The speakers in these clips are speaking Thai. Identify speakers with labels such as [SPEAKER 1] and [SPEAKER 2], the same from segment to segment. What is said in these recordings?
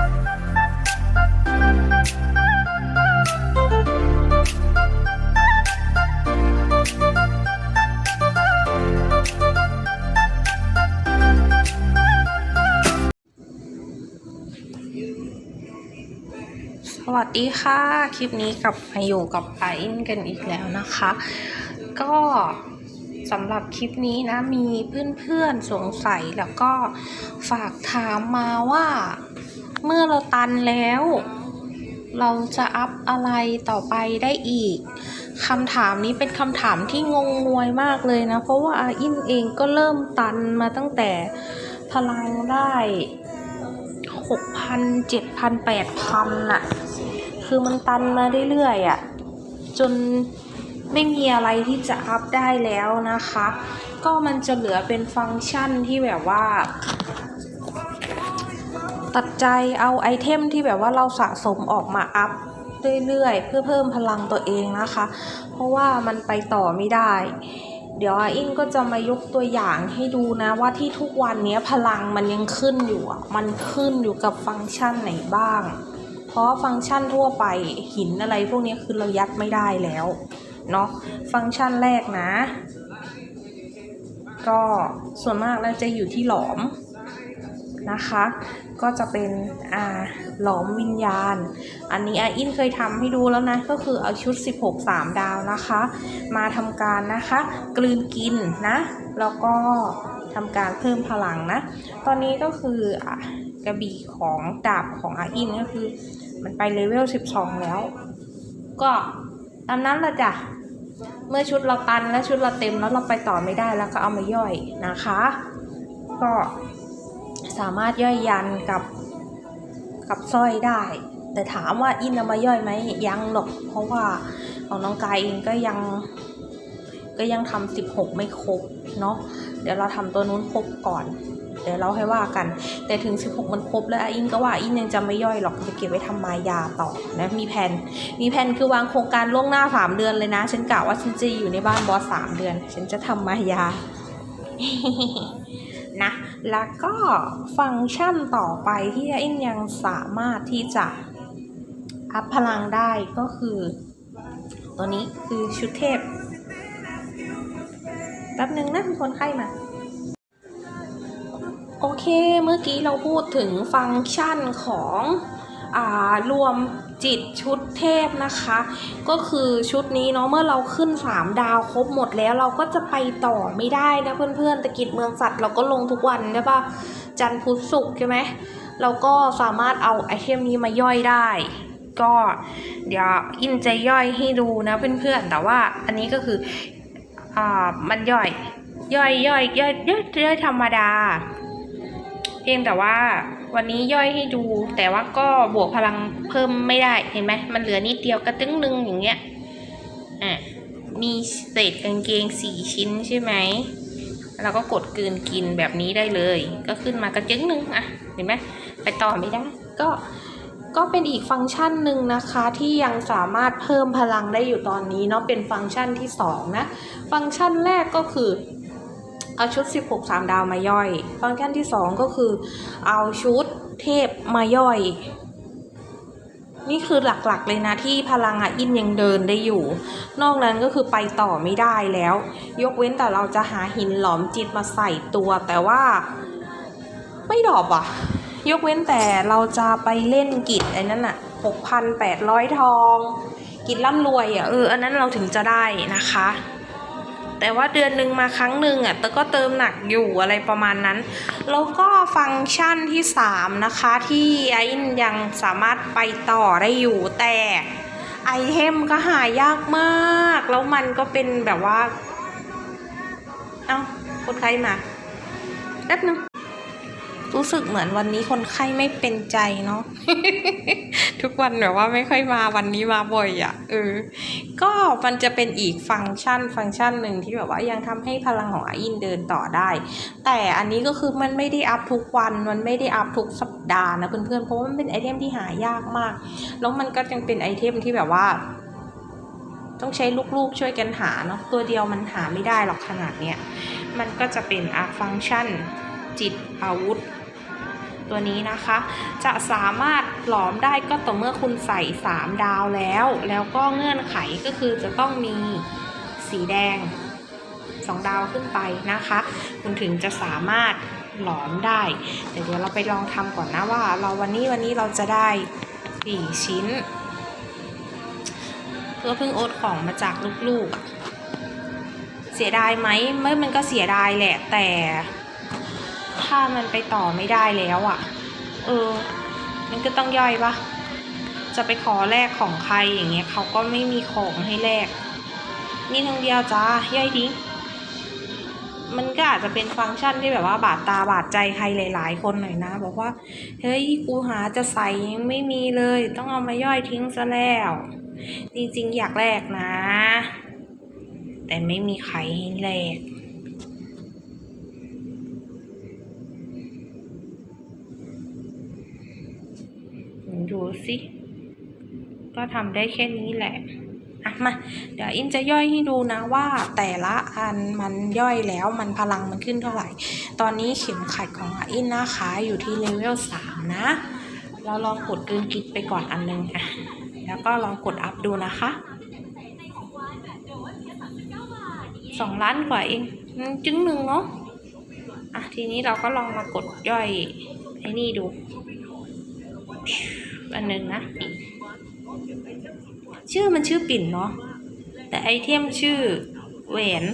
[SPEAKER 1] สวัสดีค่ะ คลิปนี้กลับมาอยู่กับไออินกันอีกแล้วนะคะ ก็สำหรับคลิปนี้นะมีเพื่อนๆสงสัยแล้วก็ฝากถามมาว่า เมื่อเราตันแล้ว เราจะอัพอะไรต่อไปได้อีกคำถามนี้เป็นคำถามที่งงงวยมากเลยนะ เพราะว่าอาอินเองก็เริ่มตันมาตั้งแต่พลังได้หกพันเจ็ดพันแปดพันอะคือมันตันมาเรื่อยๆอะจนไม่มีอะไรที่จะอัพได้แล้วนะคะ ก็มันจะเหลือเป็นฟังก์ชันที่แบบว่า ตัดใจเอาไอเทมที่แบบว่าเราสะสมออกมาอัพเรื่อยๆ เพื่อเพิ่มพลังตัวเองนะคะ เพราะว่ามันไปต่อไม่ได้ เดี๋ยวอินก็จะมายกตัวอย่างให้ดูนะว่าที่ทุกวันนี้พลังมันยังขึ้นอยู่มันขึ้นอยู่กับฟังก์ชันไหนบ้าง เพราะฟังก์ชันทั่วไปหินอะไรพวกนี้คือเรายัดไม่ได้แล้วเนาะฟังก์ชันแรกนะ ก็ส่วนมากแล้วจะอยู่ที่หลอม นะคะ ก็จะเป็นอ่าหลอมวิญญาณ อันนี้อาอินเคยทำให้ดูแล้วนะ ก็คือเอาชุด 16 3 ดาวนะคะ มาทำการนะคะ กลืนกินนะ แล้วก็ทำการเพิ่มพลังนะ ตอนนี้ก็คืออกระบี่ของดาบของอาอินก็คือ มันไปเลเวล 12 แล้ว ก็ตามนั้นละจ้ะเมื่อชุดเราตันและชุดเราเต็มแล้วเราไปต่อไม่ได้แล้วก็เอามาย่อยนะคะ ก็ สามารถย่อยยันกับกับสร้อยได้ แต่ถามว่าอินเอามาย่อยไหมยังหรอก เพราะว่าของน้องกายเองก็ยัง ก็ยังทำสิบหกไม่ครบเนาะเดี๋ยวเราทำตัวนู้นครบก่อนเดี๋ยวเราให้ว่ากัน แต่ถึง 16 มันครบแล้วอินก็ว่าอินยังจะไม่ย่อยหรอกจะเก็บไว้ทำมายาต่อนะมีแผนมีแผนคือวางโครงการล่วงหน้า 3 เดือนเลยนะ ฉันกะว่าฉันจะอยู่ในบ้านบอสสามเดือน ฉันจะทำมายา นะ แล้วก็ฟังก์ชันต่อไปที่อินยังสามารถที่จะอัพพลังได้ก็คือ ตัวนี้คือชุดเทพแป๊บหนึ่งนะมีคนไข้มาโอเค เมื่อกี้เราพูดถึงฟังก์ชันของอรวม จิตชุดเทพนะคะ ก็คือชุดนี้เนาะเมื่อเราขึ้น 3 ดาวครบหมดแล้วเราก็จะไปต่อไม่ได้นะเพื่อนๆตะกิดเมืองสัตว์เราก็ลงทุกวันใช่ปะจันทร์พุธศุกร์ใช่ไหมเราก็สามารถเอาไอเทมนี้มาย่อยได้ ก็เดี๋ยวอินจะย่อยให้ดูนะเพื่อนๆแต่ว่าอันนี้ก็คืออ่ามันย่อยย่อยย่อยย่อยย่อยย่อยธรรมดา เพียงแต่ว่า วันนี้ย่อยให้ดู แต่ว่าก็บวกพลังเพิ่มไม่ได้เห็นไหมมันเหลือนิดเดียวกระตึ้งหนึ่งอย่างเงี้ยอะมีเศษกางเกงสี่ชิ้นใช่ไหมเราก็กดกลืนกินแบบนี้ได้เลย ก็ขึ้นมากระจึงหนึ่งอะเห็นไหมไปต่อไม่ได้ก็ก็เป็นอีกฟังก์ชันหนึ่งนะคะที่ยังสามารถเพิ่มพลังได้อยู่ตอนนี้เนาะเป็นฟังก์ชันที่สองนะฟังก์ชันแรกก็คือ เอาชุด 16 3 ดาวมาย่อย ฟังก์ชันที่ 2 ก็คือเอาชุดเทพมาย่อย นี่คือหลักๆเลยนะที่พลังอะอินยังเดินได้อยู่ นอกนั้นก็คือไปต่อไม่ได้แล้ว ยกเว้นแต่เราจะหาหินหลอมจิตมาใส่ตัว แต่ว่าไม่ดอบอะ ยกเว้นแต่เราจะไปเล่นกิจไอ้นั่นอะ6,800 ทอง กิจร่ำรวยอะเอออันนั้นเราถึงจะได้นะคะ แต่ว่าเดือนหนึ่งมาครั้งหนึ่งอะแต่ก็เติมหนักอยู่อะไรประมาณนั้น แล้วก็ฟังก์ชันที่ 3 นะคะที่ไอ้ยังสามารถไปต่อได้อยู่แต่ไอเทมก็หายากมาก แล้วมันก็เป็นแบบว่า เอ้าคนไข้มาแป๊บนึง รู้สึกเหมือนวันนี้คนไข้ไม่เป็นใจเนาะทุกวันแบบว่าไม่ค่อยมาวันนี้มาบ่อยอะ่ะเออ ก็มันจะเป็นอีกฟังก์ชัน ฟังก์ชันหนึ่งที่แบบว่ายังทำให้พลังของอาอินเดินต่อได้ แต่อันนี้ก็คือมันไม่ได้อัพทุกวัน มันไม่ได้อัพทุกสัปดาห์นะเพื่อนๆเพราะว่ามันเป็นไอเทมที่หายากมาก แล้วมันก็ยังเป็นไอเทมที่แบบว่า ต้องใช้ลูกๆช่วยกันหาเนาะตัวเดียวมันหาไม่ได้หรอกขนาดเนี้ยมันก็จะเป็นอะฟังก์ชันจิตอาวุธ ตัวนี้นะคะ จะสามารถหลอมได้ก็ต่อเมื่อคุณใส่ 3 ดาวแล้ว แล้วก็เงื่อนไขก็คือจะต้องมีสีแดง 2 ดาวขึ้นไปนะคะ คุณถึงจะสามารถหลอมได้แต่เดี๋ยวเราไปลองทำก่อนนะว่า เราวันนี้วันนี้เราจะได้กี่ชิ้นเพื่อเพิ่งโอดของมาจากลูกๆ เสียดายไหมเมื่อมันก็เสียดายแหละแต่ ถ้ามันไปต่อไม่ได้แล้วอะ่ะ เออ มันก็ต้องย่อยปะจะไปขอแลกของใครอย่างเงี้ยเขาก็ไม่มีของให้แลก นี่ทั้งเดียวจ้าย่อยทิ้งมันก็อาจจะเป็นฟังก์ชันที่แบบว่าบาดตาบาดใจใครหลาย ๆ คนหน่อยนะ บอกว่า เฮ้ยกูหาจะใส่ยังไม่มีเลย ต้องเอามาย่อยทิ้งซะแล้ว จริงๆ อยากแลกนะ แต่ไม่มีใครให้แลก ดู สิ ก็ทำได้แค่นี้แหละอะมาเดี๋ยวอินจะย่อยให้ดูนะว่าแต่ละอันมันย่อยแล้วมันพลังมันขึ้นเท่าไหร่ ตอนนี้เข็มขัดของอินนะคะอยู่ที่เลเวล3นะ เราลองกดกลืนกิดไปก่อนอันนึงอะแล้วก็ลองกดอัพดูนะคะสองล้านกว่าเองจึงหนึ่งเนาะอะทีนี้เราก็ลองมากดย่อยไอ้นี่ดู อันหนึ่งนะ ชื่อมันชื่อปิ่นเนาะ แต่ไอเทมชื่อแหวน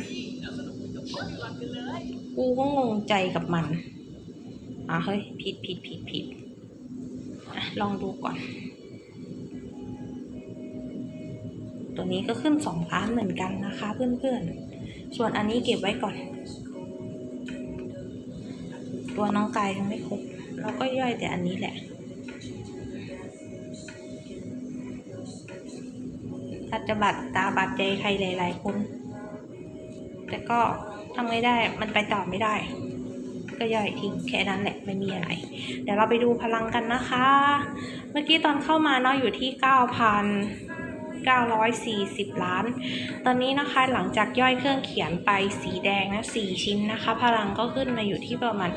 [SPEAKER 1] กูก็งงใจกับมัน อะเฮ้ย ผิดผิดผิดผิดลองดูก่อน ตัวนี้ก็ขึ้นสองล้านเหมือนกันนะคะเพื่อนๆ ส่วนอันนี้เก็บไว้ก่อน ตัวน้องกายยังไม่ครบเราก็ย่อยแต่อันนี้แหละ จะบาดตาบาดใจใครหลาย ๆ คน แต่ก็ทำไม่ได้มันไปต่อไม่ได้ ก็ย่อยทิ้งแค่นั้นแหละไม่มีอะไร เดี๋ยวเราไปดูพลังกันนะคะ เมื่อกี้ตอนเข้ามาเนาะอยู่ที่เก้าพัน 940 ล้าน ตอนนี้นะคะหลังจากย่อยเครื่องเขียนไปสีแดงนะ4ชิ้นนะคะ พลังก็ขึ้นมาอยู่ที่ประมาณ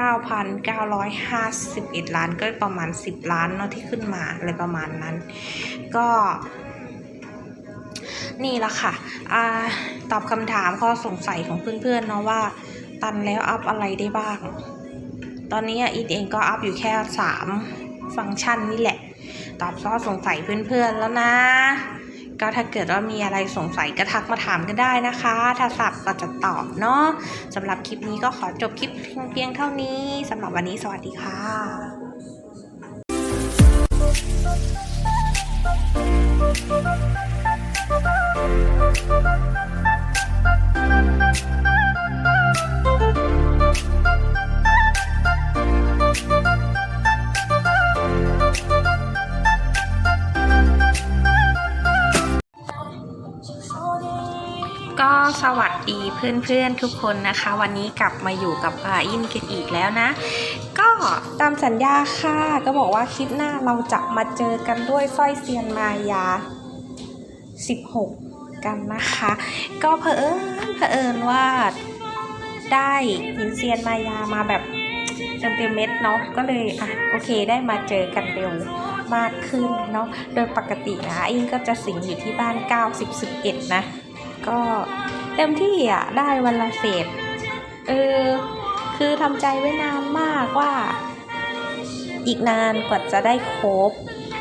[SPEAKER 1] 9,951 ล้านก็ประมาณ 10 ล้านเนาะที่ขึ้นมาอะไรประมาณนั้น ก็นี่ละค่ะอตอบคำถามข้อสงสัยของเพื่อนๆเนาะว่า ตันแล้วอัพอะไรได้บ้าง ตอนนี้อีทเองก็อัพอยู่แค่ 3 ฟังก์ชันนี่แหละ ตอบข้อสงสัยเพื่อนๆแล้วนะ ก็ถ้าเกิดว่ามีอะไรสงสัยก็ทักมาถามกันได้นะคะ ถ้าสับก็จะตอบเนาะสำหรับคลิปนี้ก็ขอจบคลิปเพียงเท่านี้สำหรับวันนี้สวัสดีค่ะ สวัสดีเพื่อนๆทุกคนนะคะ วันนี้กลับมาอยู่กับอาอินกันอีกแล้วนะ ก็ตามสัญญาค่ะ ก็บอกว่าคลิปหน้าเราจะมาเจอกันด้วยสร้อยเซียนมายา 16 กันนะคะ ก็เผอิญเผอิญว่าได้หินเซียนมายามาแบบเต็มเต็มเม็ดเนาะก็เลยอะโอเคได้มาเจอกันเร็วมากขึ้นเนาะโดยปกตินะอิงก็จะสิงอยู่ที่บ้าน 9 10 11 นะก็ เต็มที่อะได้วันละเศษเออคือทำใจไว้นานมากว่า อีกนานกว่าจะได้ครบ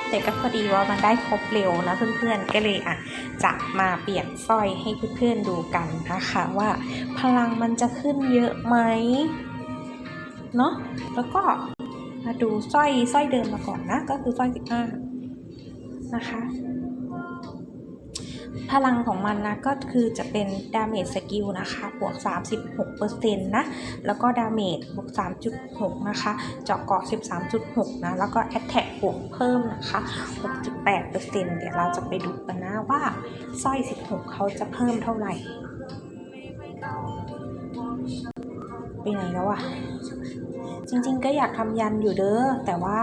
[SPEAKER 1] แต่ก็พอดีว่ามันได้ครบเร็วนะเพื่อนๆ ก็เลยอะจะมาเปลี่ยนสร้อยให้เพื่อนๆดูกันนะคะว่าพลังมันจะขึ้นเยอะไหมเนาะแล้วก็มาดูสร้อยสร้อยเดิมมาก่อนนะ ก็คือสร้อยสิบห้านะคะ พลังของมันนะก็คือจะเป็นดาเมจสกิลนะคะบวก 36%นะแล้วก็ดาเมจบวก 3.6 นะคะเจาะเกาะ 13.6 นะแล้วก็แอตแทกบวกเพิ่มนะคะ 6.8%เดี๋ยวเราจะไปดูกันนะว่าสร้อย 16 เขาจะเพิ่มเท่าไหร่ไปไหนแล้วอะจริงๆก็อยากทำยันอยู่เด้อแต่ว่า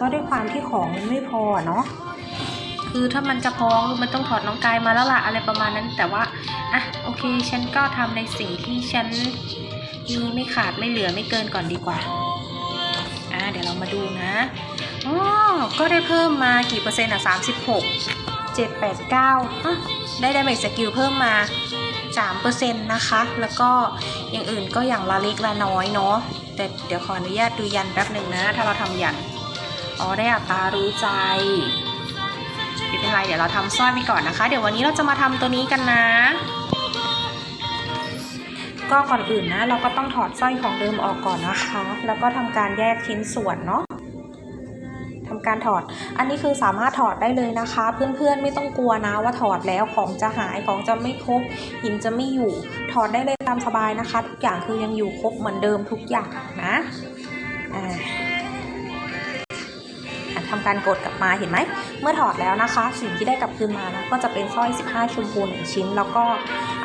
[SPEAKER 1] ก็ด้วยความที่ของมันไม่พอเนาะ คือถ้ามันจะพอคือมันต้องถอดน้องกายมาแล้วล่ะอะไรประมาณนั้น แต่ว่าอะโอเค ฉันก็ทำในสิ่งที่ฉันดีไม่ขาดไม่เหลือไม่เกินก่อนดีกว่าอ่าเดี๋ยวเรามาดูนะอ๋อก็ได้เพิ่มมากี่เปอร์เซ็นต์อะสามสิบหกเจ็ดแปดเก้าอะได้ดาเมจสกิลเพิ่มมาสามเปอร์เซ็นต์นะคะ แล้วก็อย่างอื่นก็อย่างละเล็กละน้อยเนาะ แต่เดี๋ยวขออนุญาตดูยันแป๊บหนึ่งนะ ถ้าเราทำยัน อ๋อ ได้อัตรารู้ใจ ไม่เป็นไร เดี๋ยวเราทำสร้อยไปก่อนนะคะ เดี๋ยววันนี้เราจะมาทำตัวนี้กันนะ ก็ก่อนอื่นนะ เราก็ต้องถอดสร้อยของเดิมออกก่อนนะคะ แล้วก็ทำการแยกชิ้นส่วนเนาะทำการถอด อันนี้คือสามารถถอดได้เลยนะคะ เพื่อนๆไม่ต้องกลัวนะว่าถอดแล้วของจะหายของจะไม่ครบหินจะไม่อยู่ ถอดได้เลยตามสบายนะคะ ทุกอย่างคือยังอยู่ครบเหมือนเดิมทุกอย่างนะอ่าอะ ทำการกดกลับมาเห็นไหม เมื่อถอดแล้วนะคะ สิ่งที่ได้กลับคืนมานะก็จะเป็นสร้อย 15ชมพูหนึ่งชิ้น แล้วก็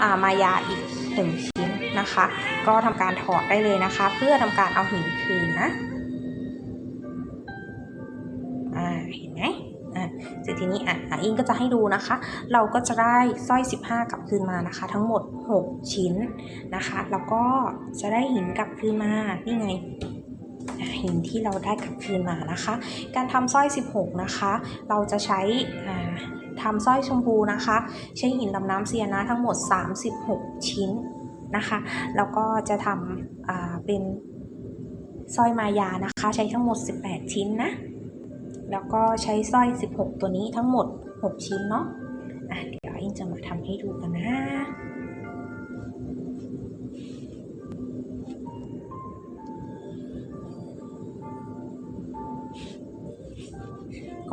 [SPEAKER 1] ามายาอีกหนึ่งชิ้นนะคะ ก็ทำการถอดได้เลยนะคะ เพื่อทำการเอาหินคืนนะเห็นไหมอะเสร็จทีนี้อะอะอิงก็จะให้ดูนะคะ เราก็จะได้สร้อย 15 กลับคืนมานะคะ ทั้งหมด 6 ชิ้นนะคะ แล้วก็จะได้หินกลับคืนมา นี่ไง อะหินที่เราได้กลับคืนมานะคะ การทำสร้อย 16 นะคะ เราจะใช้ทำสร้อยชมพูนะคะ ใช้หินลำน้ำเซียนะทั้งหมด 36 ชิ้นนะคะ แล้วก็จะทำเป็นสร้อยมายานะคะ ใช้ทั้งหมด 18 ชิ้นนะ แล้วก็ใช้สร้อย 16 ตัวนี้ทั้งหมด 6 ชิ้นเนาะอะเดี๋ยวอิงจะมาทำให้ดูกันนะ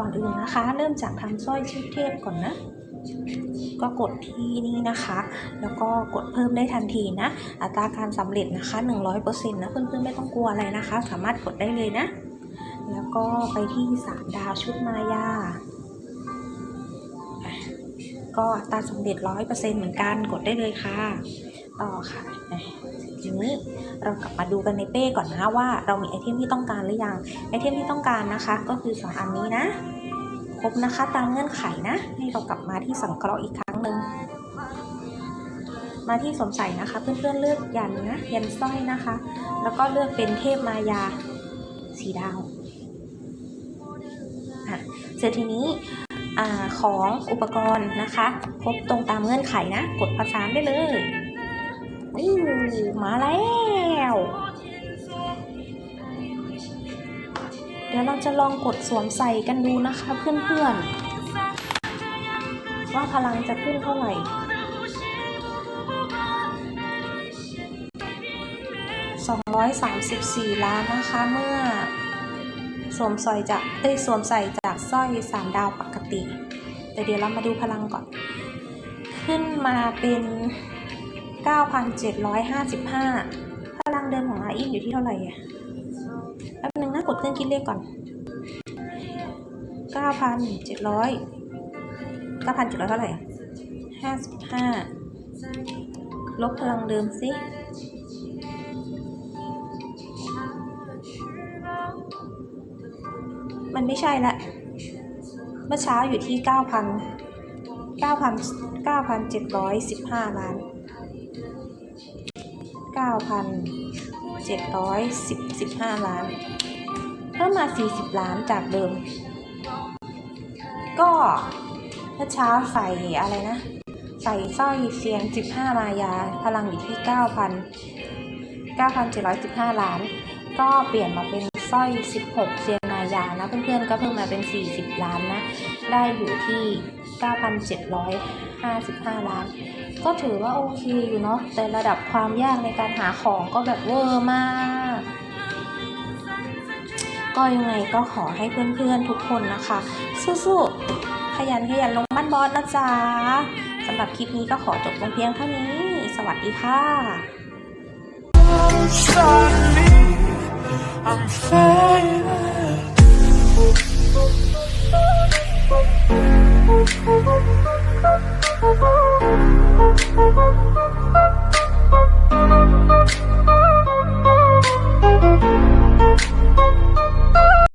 [SPEAKER 1] ก่อนอื่นนะคะ เริ่มจากทำสร้อยชุดเทพก่อนนะ ก็กดที่นี่นะคะ แล้วก็กดเพิ่มได้ทันทีนะ อัตราการสำเร็จนะคะ 100%นะเพื่อนๆไม่ต้องกลัวอะไรนะคะ สามารถกดได้เลยนะ แล้วก็ไปที่3ดาวชุดมายาก็อัตราสำเร็จ 100%เหมือนกันกดได้เลยค่ะ ต่อค่ะอะทีนี้ เรากลับมาดูกันในเป้ก่อนนะว่าเรามีไอเทมที่ต้องการหรือยัง ไอเทมที่ต้องการนะคะ ก็คือสองอันนี้นะ ครบนะคะตามเงื่อนไขนะ ให้เรากลับมาที่สังเคราะห์อีกครั้งหนึ่ง มาที่สมใส่นะคะ เพื่อนๆเลือกยันนะ ยันสร้อยนะคะ แล้วก็เลือกเป็นเทพมายาสีดาวอะเสร็จทีนี้อของอุปกรณ์นะคะ ครบตรงตามเงื่อนไขนะ กดประสานได้เลย อู้มาแล้ว เดี๋ยวเราจะลองกดสวมใส่กันดูนะคะเพื่อนๆ ว่าพลังจะขึ้นเท่าไหร่234ล้านนะคะเมื่อสวมใส่จากเอ้ยสวมใส่จากสร้อย3ดาวปกติ แต่เดี๋ยวเรามาดูพลังก่อน ขึ้นมาเป็น 9,755 พลังเดิมของอาอินอยู่ที่เท่าไหร่อะแป๊บนึงนะกดเครื่องคิดเลขก่อน 9,700 9,700 เท่าไหร่55 ลบพลังเดิมสิมันไม่ใช่ละ เมื่อเช้าอยู่ที่ 9,000 9,000 9,715 ล้าน 9,715 ล้าน เพิ่มมา 40 ล้านจากเดิม ก็เมื่อเช้าใส่อะไรนะ ใส่สร้อยเซียน15 มายา พลังอยู่ที่ 9,000 9,715 ล้าน ก็เปลี่ยนมาเป็นสร้อย 16 เซียนมายานะ เพื่อนๆ ก็เพิ่มมาเป็น 40 ล้านนะ ได้อยู่ที่ 9,755 ล้าน ก็ถือว่าโอเคอยู่เนาะแต่ระดับความยากในการหาของก็แบบเวอร์มาก ก็ยังไงก็ขอให้เพื่อนๆทุกคนนะคะ สู้ๆขยันขยันลงบ้านบอสนะจ๊ะสำหรับคลิปนี้ก็ขอจบลงเพียงเท่านี้ สวัสดีค่ะ
[SPEAKER 2] I'm fine. Oh, oh,